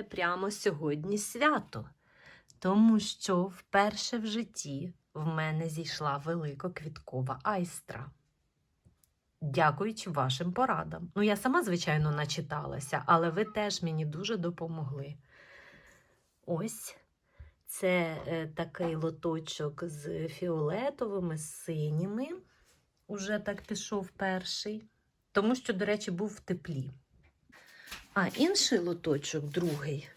мене прямо сьогодні свято, тому що вперше в житті в мене зійшла великоквіткова айстра. Дякуючи вашим порадам. Ну, я сама, звичайно, начиталася, але ви теж мені дуже допомогли. Ось це е, такий лоточок з фіолетовими, з синіми. Уже так пішов перший, тому що, до речі, був в теплі. А інший лоточок, другий,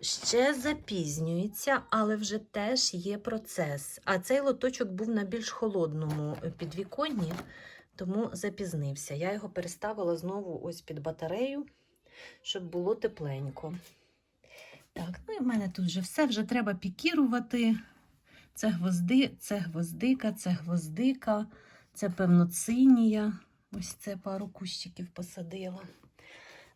ще запізнюється, але вже теж є процес. А цей лоточок був на більш холодному підвіконні, тому запізнився. Я його переставила знову ось під батарею, щоб було тепленько. Так, ну і в мене тут вже все, вже треба пікірувати. Це гвозди, це гвоздика, це гвоздика, це, певно, цинія. Ось це пару кущиків посадила.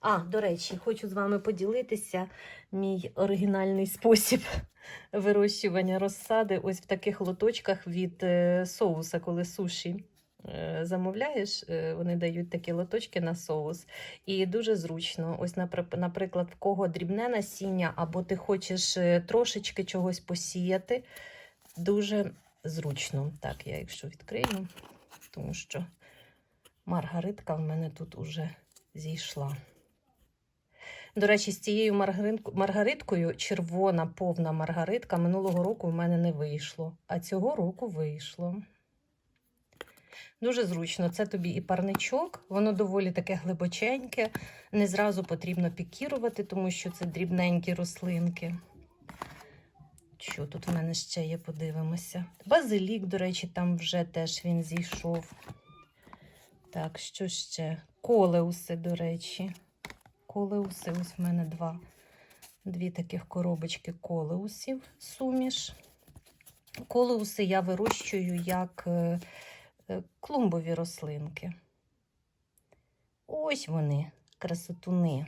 А, до речі, хочу з вами поділитися мій оригінальний спосіб вирощування розсади ось в таких лоточках від е, соуса, коли суші е, замовляєш, е, вони дають такі лоточки на соус. І дуже зручно. Ось, наприклад, в кого дрібне насіння, або ти хочеш трошечки чогось посіяти. Дуже зручно. Так, я якщо відкрию, тому що маргаритка в мене тут уже зійшла. До речі, з цією маргариткою червона повна маргаритка минулого року в мене не вийшло, а цього року вийшло. Дуже зручно. Це тобі і парничок, воно доволі таке глибоченьке. Не зразу потрібно пікірувати, тому що це дрібненькі рослинки. Що тут в мене ще є, подивимося. Базилік, до речі, там вже теж він зійшов. Так, що ще? Колеуси, до речі. Колеуси, ось в мене два. Дві таких коробочки колеусів суміш. Колеуси я вирощую як е, е, клумбові рослинки. Ось вони, красотуни.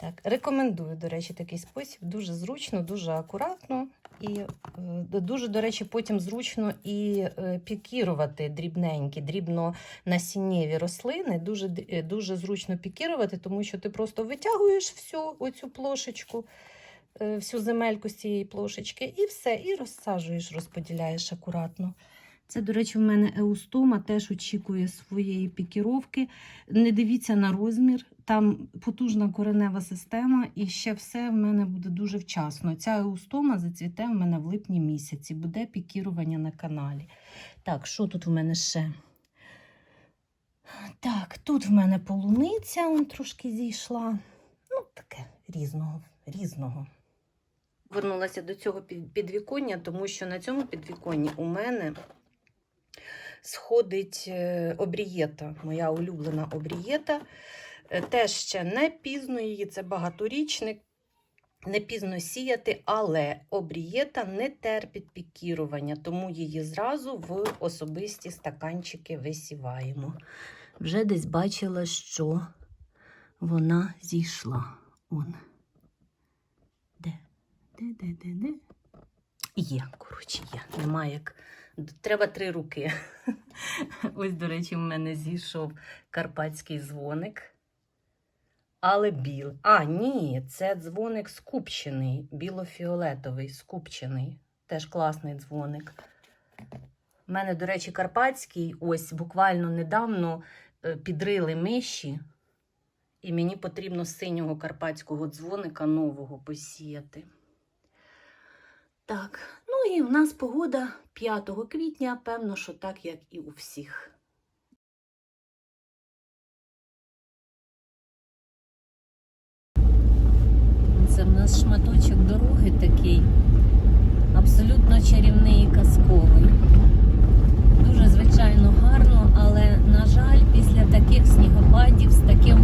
Так, рекомендую, до речі, такий спосіб. Дуже зручно, дуже акуратно. І е, дуже, до речі, потім зручно і е, пікірувати дрібненькі, дрібно насіннєві рослини. Дуже, е, дуже зручно пікірувати, тому що ти просто витягуєш всю оцю плошечку, всю земельку з цієї плошечки, і все, і розсаджуєш, розподіляєш акуратно. Це, до речі, в мене еустома теж очікує своєї пікіровки. Не дивіться на розмір, там потужна коренева система, і ще все в мене буде дуже вчасно. Ця еустома зацвіте в мене в липні місяці, буде пікірування на каналі. Так, що тут в мене ще? Так, тут в мене полуниця, он трошки зійшла. Ну, таке різного, різного. Вернулася до цього підвіконня, тому що на цьому підвіконні у мене сходить е, обрієта, моя улюблена обрієта. Е, Теж ще не пізно її, це багаторічник. Не пізно сіяти, але обрієта не терпить пікірування, тому її зразу в особисті стаканчики висіваємо. Вже десь бачила, що вона зійшла. Он. Де? Де, де, де, де? Є, коротше, є. Немає як. Треба три руки. Ось, до речі, в мене зійшов карпатський дзвоник. Але біл. А, ні, це дзвоник скупчений, біло-фіолетовий, скупчений. Теж класний дзвоник. У мене, до речі, карпатський, ось буквально недавно е, підрили миші, і мені потрібно синього карпатського дзвоника нового посіяти. Так, ну і в нас погода 5 квітня, певно, що так, як і у всіх. Це в нас шматочок дороги такий, абсолютно чарівний і казковий. Дуже, звичайно, гарно, але, на жаль, після таких снігопадів з таким